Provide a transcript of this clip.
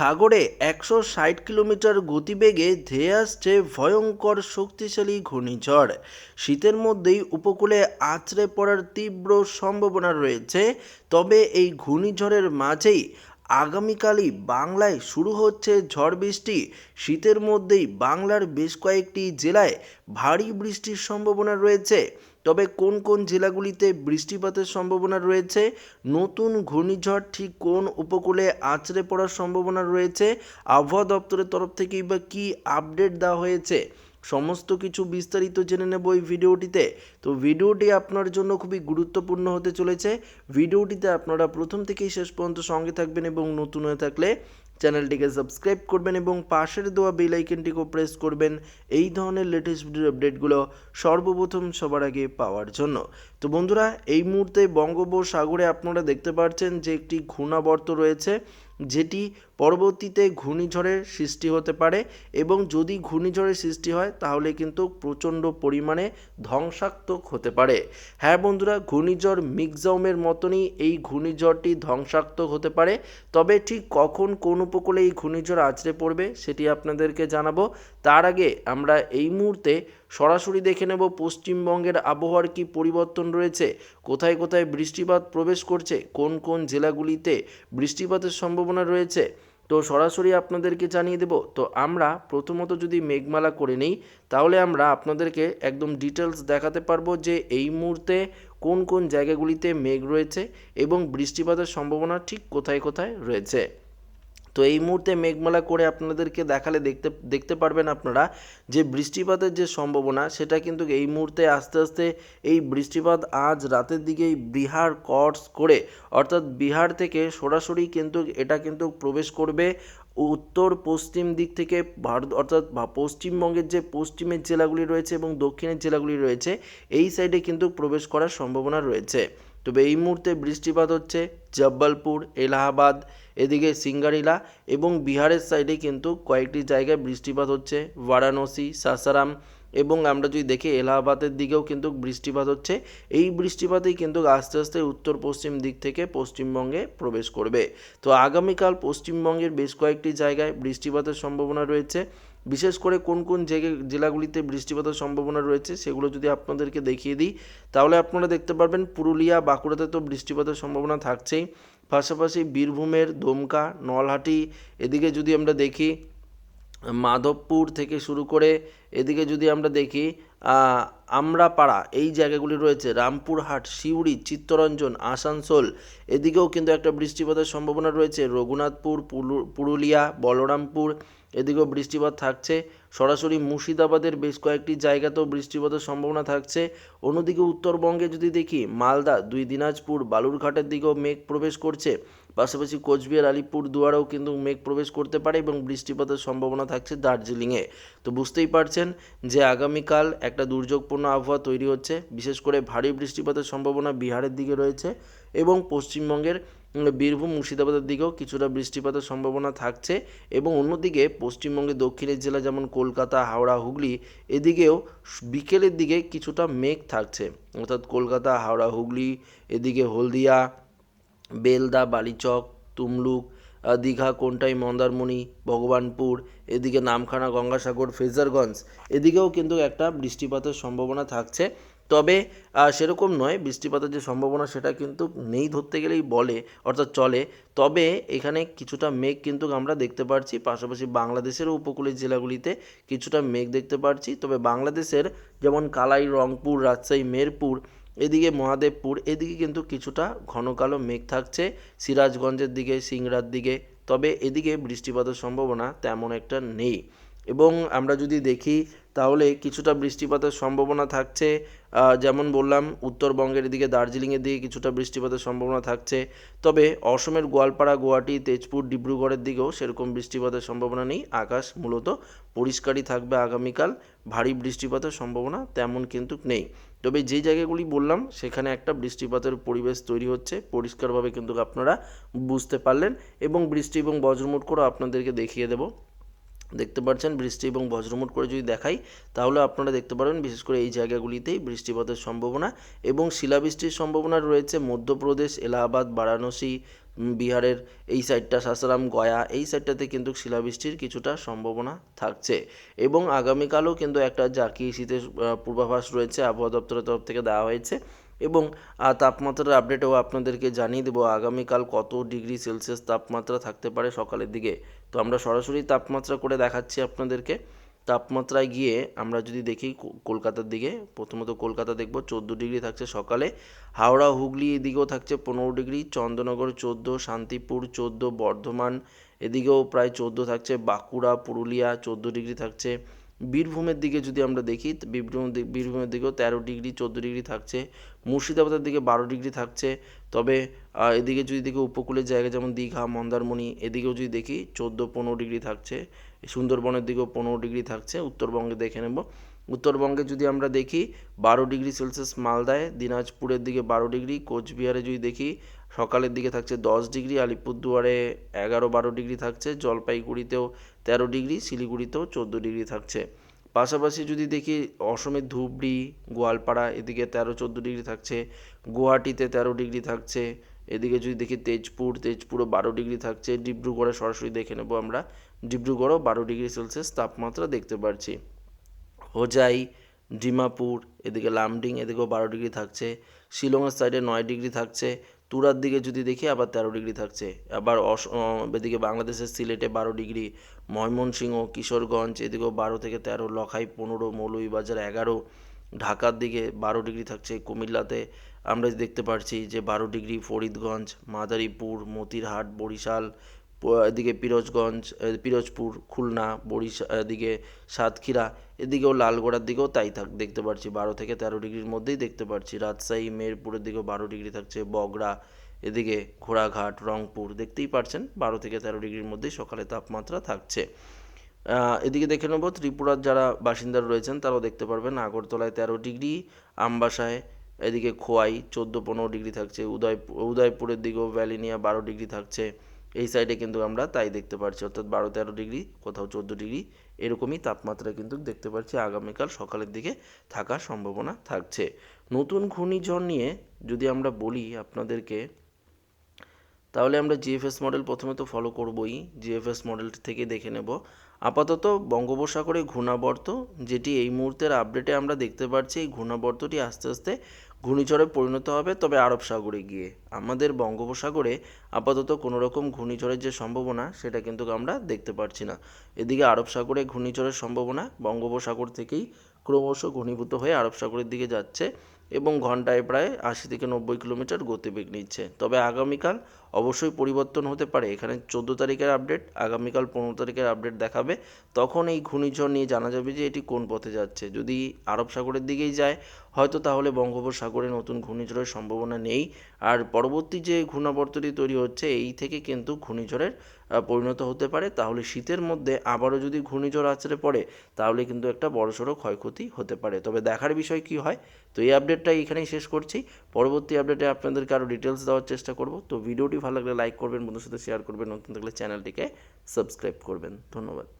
সাগরে একশো ষাট কিলোমিটার গতিবেগে ধেয়ে আসছে ভয়ঙ্কর শক্তিশালী ঘূর্ণিঝড়। শীতের মধ্যেই উপকূলে আছড়ে পড়ার তীব্র সম্ভাবনা রয়েছে, তবে এই ঘূর্ণিঝড়ের মাঝেই আগামীকালই বাংলায় শুরু হচ্ছে ঝড় বৃষ্টি। শীতের মধ্যেই বাংলার বেশ কয়েকটি জেলায় ভারী বৃষ্টির সম্ভাবনা রয়েছে। তবে কোন কোন জেলাগুলিতে বৃষ্টিপাতের সম্ভাবনা রয়েছে? নতুন ঘূর্ণিঝড় ঠিক কোন উপকূলে আছড়ে পড়ার সম্ভাবনা রয়েছে? আবহাওয়া দপ্তরের তরফ থেকেই বা কী আপডেট দেওয়া হয়েছে? সমস্ত কিছু বিস্তারিত জেনে নেব এই ভিডিওটিতে। তো ভিডিওটি আপনার জন্য খুবই গুরুত্বপূর্ণ হতে চলেছে। ভিডিওটিতে আপনারা প্রথম থেকেই শেষ পর্যন্ত সঙ্গে থাকবেন এবং নতুন হয়ে থাকলে চ্যানেলটিকে সাবস্ক্রাইব করবেন এবং পাশের দেওয়া বেল আইকনটিকেও প্রেস করবেন। এই ধরনের লেটেস্ট ভিডিও আপডেটগুলো সর্বপ্রথম সবার আগে পাওয়ার জন্য। তো বন্ধুরা, এই মুহূর্তে বঙ্গোপসাগরে আপনারা দেখতে পাচ্ছেন যে একটি ঘূর্ণাবর্ত রয়েছে, যেটি পরবর্তীতে ঘূর্ণিঝড়ের সৃষ্টি হতে পারে এবং যদি ঘূর্ণিঝড়ের সৃষ্টি হয়, তাহলে কিন্তু প্রচণ্ড পরিমাণে ধ্বংসাত্মক হতে পারে। হ্যাঁ বন্ধুরা, ঘূর্ণিঝড় মিগজাউমের মতনই এই ঘূর্ণিঝড়টি ধ্বংসাত্মক হতে পারে। তবে ঠিক কখন কোন উপকূলে এই ঘূর্ণিঝড় আছড়ে পড়বে, সেটি আপনাদেরকে জানাব। তার আগে আমরা এই মুহূর্তে সরাসরি দেখে নেব পশ্চিমবঙ্গের আবহাওয়ার কি পরিবর্তন রয়েছে, কোথায় কোথায় বৃষ্টিপাত প্রবেশ করছে, কোন কোন জেলাগুলিতে বৃষ্টিপাতের সম্ভাবনা রয়েছে। তো সরাসরি আপনাদেরকে জানিয়ে দেব, তো আমরা প্রথমত যদি মেঘমালা করে নিই, তাহলে আমরা আপনাদেরকে একদম ডিটেলস দেখাতে পারব যে এই মুহূর্তে কোন কোন জায়গাগুলিতে মেঘ রয়েছে এবং বৃষ্টিপাতের সম্ভাবনা ঠিক কোথায় কোথায় রয়েছে। তো এই মুহূর্তে মেঘমালা করে আপনাদেরকে দেখালে দেখতে দেখতে পারবেন আপনারা যে বৃষ্টিপাতের যে সম্ভাবনা, সেটা কিন্তু এই মুহূর্তে আস্তে আস্তে এই বৃষ্টিপাত আজ রাতের দিকেই বিহার কর্স করে, অর্থাৎ বিহার থেকে সরাসরি কিন্তু এটা কিন্তু প্রবেশ করবে উত্তর পশ্চিম দিক থেকে ভারত অর্থাৎ পশ্চিমবঙ্গের যে পশ্চিমের জেলাগুলি রয়েছে এবং দক্ষিণের জেলাগুলি রয়েছে, এই সাইডে কিন্তু প্রবেশ করার সম্ভাবনা রয়েছে। তবে এই মুহূর্তে বৃষ্টিপাত হচ্ছে জব্বলপুর, এলাহাবাদ, এদিকে সিঙ্গারিলা এবং বিহারের সাইডে কিন্তু কয়েকটি জায়গায় বৃষ্টিপাত হচ্ছে। বারাণসী, সাসারাম এবং আমরা যদি দেখি এলাহাবাদের দিকেও কিন্তু বৃষ্টিপাত হচ্ছে। এই বৃষ্টিপাতেই কিন্তু আস্তে আস্তে উত্তর পশ্চিম দিক থেকে পশ্চিমবঙ্গে প্রবেশ করবে। তো আগামীকাল পশ্চিমবঙ্গের বেশ কয়েকটি জায়গায় বৃষ্টিপাতের সম্ভাবনা রয়েছে। বিশেষ করে কোন কোন জায়গায় জেলাগুলিতে বৃষ্টিপাতের সম্ভাবনা রয়েছে সেগুলো যদি আপনাদেরকে দেখিয়ে দিই, তাহলে আপনারা দেখতে পারবেন পুরুলিয়া, বাঁকুড়াতে তো বৃষ্টিপাতের সম্ভাবনা থাকছেই। পাশাপাশি বীরভূমের দমকা, নলহাটি, এদিকে যদি আমরা দেখি মাধবপুর থেকে শুরু করে এদিকে যদি আমরা দেখি আমরাপাড়া, এই জায়গাগুলি রয়েছে রামপুরহাট, সিউড়ি, চিত্তরঞ্জন, আসানসোল। এদিকেও কিন্তু একটা বৃষ্টিপাতের সম্ভাবনা রয়েছে। রঘুনাথপুর পুরুলিয়া, বলরামপুর, এদিকেও বৃষ্টিপাত থাকছে। সরাসরি মুর্শিদাবাদের বেশ কয়েকটি জায়গাতেও বৃষ্টিপাতের সম্ভাবনা থাকছে। অন্যদিকে উত্তরবঙ্গে যদি দেখি, মালদা, দুই দিনাজপুর, বালুরঘাটের দিকেও মেঘ প্রবেশ করছে। পাশাপাশি কোচবিহার, আলিপুর দুয়ারেও কিন্তু মেঘ প্রবেশ করতে পারে এবং বৃষ্টিপাতের সম্ভাবনা থাকছে দার্জিলিংয়ে। তো বুঝতেই পারছেন যে আগামীকাল একটা দুর্যোগপূর্ণ আবহাওয়া তৈরি হচ্ছে। বিশেষ করে ভারী বৃষ্টিপাতের সম্ভাবনা বিহারের দিকে রয়েছে এবং পশ্চিমবঙ্গের বীরভূম, মুর্শিদাবাদের দিকেও কিছুটা বৃষ্টিপাতের সম্ভাবনা থাকছে এবং অন্যদিকে পশ্চিমবঙ্গের দক্ষিণের জেলা যেমন কলকাতা, হাওড়া, হুগলি, এদিকেও বিকেলের দিকে কিছুটা মেঘ থাকছে। অর্থাৎ কলকাতা, হাওড়া, হুগলি, এদিকে হলদিয়া, বেলদা, বালিচক, তুমলুক দীঘা, কোনটাই মন্দারমণি, ভগবানপুর, এদিকে নামখানা, গঙ্গাসাগর, ফেজারগঞ্জ, এদিকেও কিন্তু একটা বৃষ্টিপাতের সম্ভাবনা থাকছে। তবে সেরকম নয়, বৃষ্টিপাতের যে সম্ভাবনা সেটা কিন্তু নেই ধরতে গেলেই বলে, অর্থাৎ চলে। তবে, এখানে কিছুটা মেঘ কিন্তু আমরা দেখতে পাচ্ছি পাশাপাশি বাংলাদেশেরও উপকূলের জেলাগুলিতে কিছুটা মেঘ দেখতে পাচ্ছি তবে বাংলাদেশের যেমন কালাই, রংপুর, রাজশাহী, মেরপুর এদিকে মহাদেবপুর, এদিকে কিন্তু কিছুটা ঘন কালো মেঘ থাকছে। সিরাজগঞ্জের দিকে, সিংড়ার দিকে, তবে এদিকে বৃষ্টিপাতের সম্ভাবনা তেমন একটা নেই। এবং আমরা যদি দেখি, তাহলে কিছুটা বৃষ্টিপাতের সম্ভাবনা থাকছে যেমন বললাম, উত্তরবঙ্গের দিকে দার্জিলিংয়ের দিকে কিছুটা বৃষ্টিপাতের সম্ভাবনা থাকছে। তবে অসমের গোয়ালপাড়া, গুয়াহাটি, তেজপুর, ডিব্রুগড়ের দিকেও সেরকম বৃষ্টিপাতের সম্ভাবনা নেই। আকাশ মূলত পরিষ্কারই থাকবে আগামীকাল। ভারী বৃষ্টিপাতের সম্ভাবনা তেমন কিন্তু নেই। তবে যে জায়গাগুলি বললাম, সেখানে একটা বৃষ্টিপাতের পরিবেশ তৈরি হচ্ছে। পরিষ্কারভাবে কিন্তু আপনারা বুঝতে পারলেন। এবং বৃষ্টি এবং বজ্রমুট করে আপনাদেরকে দেখিয়ে দেবো। দেখতে পাচ্ছেন বৃষ্টি এবং বজ্রমুট করে যদি দেখাই, তাহলে আপনারা দেখতে পারবেন বিশেষ করে এই জায়গাগুলিতেই বৃষ্টিপাতের সম্ভাবনা এবং শিলাবৃষ্টির সম্ভাবনা রয়েছে মধ্যপ্রদেশ, এলাহাবাদ, বারাণসী বিহারের এই সাইডটা, সাসারাম, গয়া, এই সাইডটাতে কিন্তু শিলাবৃষ্টির কিছুটা সম্ভাবনা থাকছে এবং আগামীকালও কিন্তু একটা জাকি শীতের পূর্বাভাস রয়েছে, আবহাওয়া দপ্তরের তরফ থেকে দেওয়া হয়েছে এবং তাপমাত্রার আপডেটও আপনাদেরকে জানিয়ে দেবো, আগামীকাল কত ডিগ্রি সেলসিয়াস তাপমাত্রা থাকতে পারে সকালের দিকে। তো আমরা সরাসরি তাপমাত্রা করে দেখাচ্ছি আপনাদেরকে। তাপমাত্রায় গিয়ে আমরা যদি দেখি কলকাতার দিকে, প্রথমত কলকাতা দেখব, চোদ্দ ডিগ্রি থাকছে সকালে। হাওড়া, হুগলি এদিকেও থাকছে পনেরো ডিগ্রি চন্দ্রনগর চোদ্দ, শান্তিপুর চোদ্দ, বর্ধমান এদিকেও প্রায় চোদ্দ থাকছে, বাঁকুড়া, পুরুলিয়া চোদ্দ ডিগ্রি থাকছে। বীরভূমের দিকে যদি আমরা দেখি বীরভূম বীরভূমের দিকেও তেরো ডিগ্রি, চোদ্দ ডিগ্রি থাকছে। মুর্শিদাবাদের দিকে বারো ডিগ্রি থাকছে। তবে এদিকে যদি দেখি উপকূলের জায়গা যেমন দীঘা, মন্দারমণি, এদিকেও যদি দেখি চোদ্দ, পনেরো ডিগ্রি থাকছে। সুন্দরবনের দিকেও পনেরো ডিগ্রি থাকছে। উত্তরবঙ্গে দেখে নেব। উত্তরবঙ্গে যদি আমরা দেখি, বারো ডিগ্রি সেলসিয়াস মালদায়, দিনাজপুরের দিকে বারো ডিগ্রি, কোচবিহারে যদি দেখি সকালের দিকে থাকছে দশ ডিগ্রি, আলিপুরদুয়ারে এগারো বারো ডিগ্রি থাকছে, জলপাইগুড়িতেও তেরো ডিগ্রি, শিলিগুড়িতেও চোদ্দ ডিগ্রি থাকছে। পাশাপাশি যদি দেখি অসমের ধুবড়ি, গোয়ালপাড়া, এদিকে তেরো চোদ্দ ডিগ্রি থাকছে, গুয়াহাটিতে তেরো ডিগ্রি থাকছে, এদিকে যদি দেখি তেজপুর, তেজপুরও বারো ডিগ্রি থাকছে, ডিব্রুগড়ে সরাসরি দেখে নেব আমরা, ডিব্রুগড়ও বারো ডিগ্রি সেলসিয়াস তাপমাত্রা দেখতে পাচ্ছি হোজাই, ডিমাপুর, এদিকে লামডিং, এদিকেও বারো ডিগ্রি থাকছে, শিলংয়ের সাইডে নয় ডিগ্রি থাকছে তুরার দিকে যদি দেখি আবার তেরো ডিগ্রি থাকছে। আবার অস এদিকে বাংলাদেশের সিলেটে বারো ডিগ্রি, ময়মনসিংহ, কিশোরগঞ্জ, এদিকেও বারো থেকে তেরো, লখাই পনেরো, মৌলভীবাজার এগারো, ঢাকার দিকে বারো ডিগ্রি থাকছে। কুমিল্লাতে আমরা দেখতে পাচ্ছি যে বারো ডিগ্রি, ফরিদগঞ্জ, মাদারীপুর, মতিরহাট, বরিশাল এদিকে পিরোজগঞ্জ পিরোজপুর, খুলনা, বরিশা, এদিকে সাতক্ষীরা, এদিকেও লালগোড়ার দিকেও তাই থাক, দেখতে পাচ্ছি বারো থেকে তেরো ডিগ্রির মধ্যেই দেখতে পাচ্ছি রাজশাহী, মেহেরপুরের দিকেও বারো ডিগ্রি থাকছে বগড়া এদিকে ঘোড়াঘাট, রংপুর, দেখতেই পারছেন বারো থেকে তেরো ডিগ্রির মধ্যেই সকালে তাপমাত্রা থাকছে। এদিকে দেখে নেব ত্রিপুরার যারা বাসিন্দা রয়েছেন তারাও দেখতে পারবেন, আগরতলায় তেরো ডিগ্রি, আমবাসায় এদিকে খোয়াই, চোদ্দ পনেরো ডিগ্রি থাকছে উদয় উদয়পুরের দিকেও ভ্যালিনিয়া বারো ডিগ্রি থাকছে। এই সাইডে কিন্তু আমরা তাই দেখতে পাচ্ছি অর্থাৎ বারো তেরো ডিগ্রি কোথাও চোদ্দ ডিগ্রি এরকমই তাপমাত্রা কিন্তু দেখতে পাচ্ছি আগামীকাল সকালের দিকে থাকার সম্ভাবনা থাকছে। নতুন ঘূর্ণিঝড় নিয়ে যদি আমরা বলি আপনাদেরকে, তাহলে আমরা জিএফএস মডেল প্রথমে তো ফলো করবই। জিএফএস মডেল থেকে দেখে নেব। আপাতত বঙ্গোপসাগরে ঘূর্ণাবর্ত, যেটি এই মুহূর্তের আপডেটে আমরা দেখতে পাচ্ছি এই ঘূর্ণাবর্তটি আস্তে আস্তে ঘূর্ণিঝড়ে পরিণত হবে তবে আরব সাগরে গিয়ে। আমাদের বঙ্গোপসাগরে আপাতত কোনো রকম ঘূর্ণিঝড়ের যে সম্ভাবনা, সেটা কিন্তু আমরা দেখতে পাচ্ছি না। এদিকে আরব সাগরে ঘূর্ণিঝড়ের সম্ভাবনা বঙ্গোপসাগর থেকেই ক্রমশ ঘনীভূত হয়ে আরব সাগরের দিকে যাচ্ছে। এবং ঘন্টায় প্রায় আশি থেকে নব্বই কিলোমিটার গতিবেগ নিচ্ছে। তবে আগামীকাল অবশ্যই পরিবর্তন হতে পারে। এখানে চোদ্দ তারিখের আপডেট, আগামীকাল পনেরো তারিখের আপডেট দেখাবে। তখন এই ঘূর্ণিঝড় নিয়ে জানা যাবে যে এটি কোন পথে যাচ্ছে। যদি আরব সাগরের দিকেই যায়, হয়তো তাহলে বঙ্গোপসাগরে নতুন ঘূর্ণিঝড়ের সম্ভাবনা নেই। আর পরবর্তী যে ঘূর্ণাবর্তটি তৈরি হচ্ছে, এই থেকে কিন্তু ঘূর্ণিঝড়ের পরিণত হতে পারে, তাহলে শীতের মধ্যে আবারও যদি ঘূর্ণিঝড় আছড়ে পড়ে, তাহলে কিন্তু একটা বড়সড় ক্ষয়ক্ষতি হতে পারে। তবে দেখার বিষয় কি হয়, তো এই আপডেটটা এখানেই শেষ করছি। পরবর্তী আপডেটে আপনাদেরকে আরও ডিটেলস দেওয়ার চেষ্টা করব। তো ভিডিওটি ভালো লাগলে লাইক করবেন বন্ধুর সাথে শেয়ার করবেন, নতুন থাকলে চ্যানেলটিকে সাবস্ক্রাইব করবেন। ধন্যবাদ।